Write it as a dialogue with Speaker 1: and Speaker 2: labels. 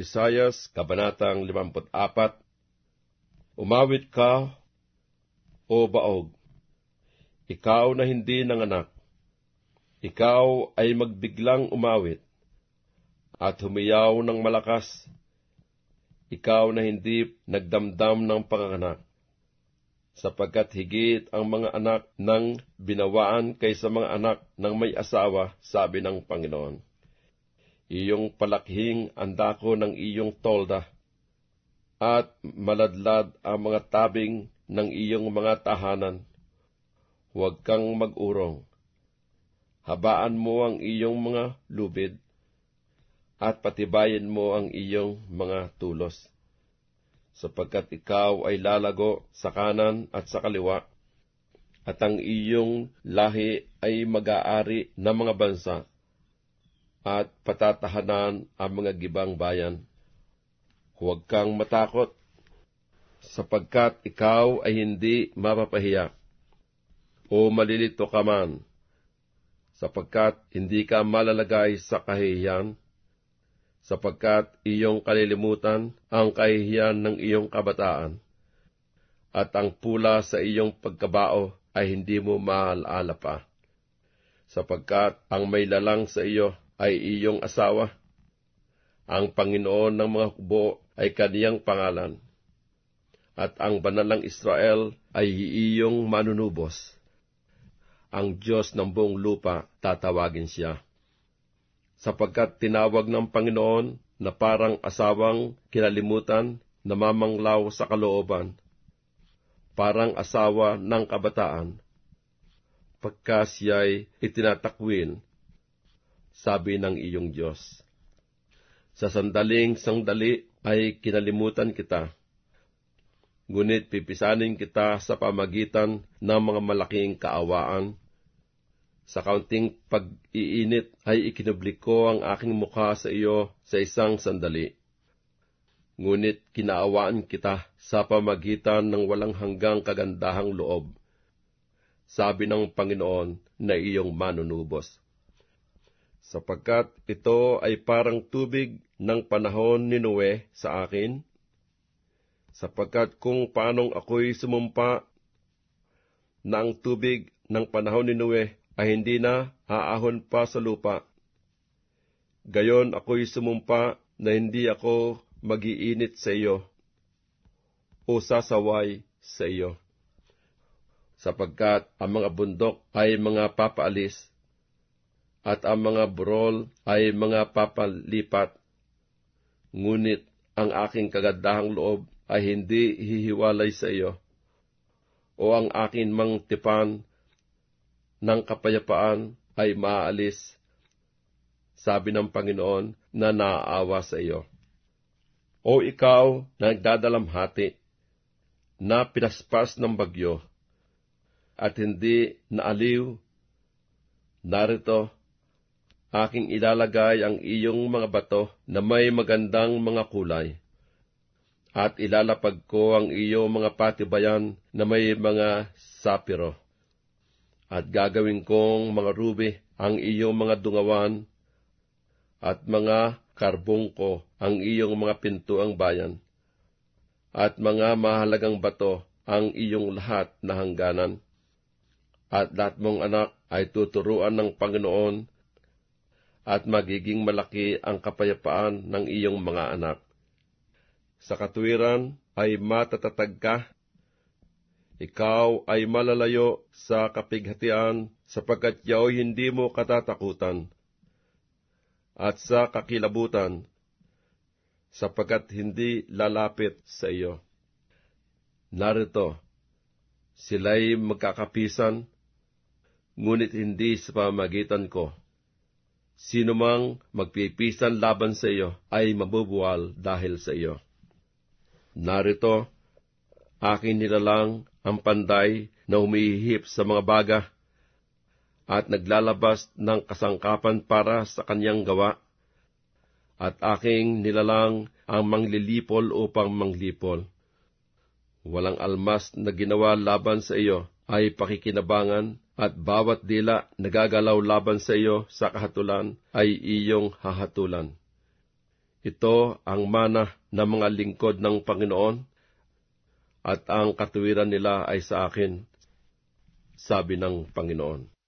Speaker 1: Isayas, Kabanatang 54 Umawit ka, o baog, ikaw na hindi nanganak, ikaw ay magbiglang umawit, at humiyaw ng malakas, ikaw na hindi nagdamdam ng panganganak, sapagkat higit ang mga anak ng binawaan kaysa mga anak ng may asawa, sabi ng Panginoon. Iyong palakhing ang dako ng iyong tolda, at maladlad ang mga tabing ng iyong mga tahanan. Huwag kang mag-urong. Habaan mo ang iyong mga lubid, at patibayin mo ang iyong mga tulos sapagkat ikaw ay lalago sa kanan at sa kaliwa, at ang iyong lahi ay mag-aari ng mga bansa, at patatahanan ang mga gibang bayan. Huwag kang matakot, sapagkat ikaw ay hindi mapapahiya, o malilito ka man, sapagkat hindi ka malalagay sa kahihiyan, sapagkat iyong kalilimutan ang kahihiyan ng iyong kabataan, at ang pula sa iyong pagkabao ay hindi mo maalaala pa, sapagkat ang may lalang sa iyo ay iyong asawa. Ang Panginoon ng mga kubo ay kaniyang pangalan, at ang banalang Israel ay iyong manunubos. Ang Diyos ng buong lupa tatawagin siya sapagkat tinawag ng Panginoon na parang asawang kinalimutan na mamanglaw sa kalooban, parang asawa ng kabataan, pagka siya'y itinatakwin, sabi ng iyong Diyos. Sa sandaling sandali ay kinalimutan kita, ngunit pipisanin kita sa pamagitan ng mga malaking kaawaan sa kaunting pag-iinit ay ikinublik ko ang aking mukha sa iyo sa isang sandali. Ngunit kinaawaan kita sa pamagitan ng walang hanggang kagandahang loob. Sabi ng Panginoon na iyong manunubos. Sapagkat ito ay parang tubig ng panahon ni Noe sa akin, sapagkat kung paanong ako'y sumumpa na ang tubig ng panahon ni Noe ay hindi na aahon pa sa lupa. Gayon ako'y sumumpa na hindi ako magiinit sa iyo o sasaway sa iyo. Sapagkat ang mga bundok ay mga papaalis at ang mga burol ay mga papalipat. Ngunit ang aking kagandahang loob ay hindi hihiwalay sa iyo o ang akin mang tipan ng kapayapaan ay maaalis, sabi ng Panginoon na naaawa sa iyo. O ikaw na nagdadalamhati, na pinaspas ng bagyo, at hindi naaliw, narito, aking ilalagay ang iyong mga bato na may magandang mga kulay, at ilalapag ko ang iyong mga patibayan na may mga sapiro. At gagawin kong mga ruby ang iyong mga dungawan, at mga karbong ko ang iyong mga pintuang bayan, at mga mahalagang bato ang iyong lahat na hangganan. At lahat mong anak ay tuturuan ng Panginoon, at magiging malaki ang kapayapaan ng iyong mga anak. Sa katuwiran ay matatatag ka ikaw ay malalayo sa kapighatian sapagkat yaw hindi mo katatakutan, at sa kakilabutan sapagkat hindi lalapit sa iyo. Narito, sila'y magkakapisan, ngunit hindi sa pamagitan ko. Sino mang magpipisan laban sa iyo ay mabubuwal dahil sa iyo. Narito, akin nilalang ang panday na umihip sa mga baga at naglalabas ng kasangkapan para sa kanyang gawa, at aking nilalang ang manglilipol upang manglipol. Walang almas na ginawa laban sa iyo ay pakikinabangan, at bawat dila nagagalaw laban sa iyo sa kahatulan ay iyong hahatulan. Ito ang mana ng mga lingkod ng Panginoon, at ang katuwiran nila ay sa akin, sabi ng Panginoon.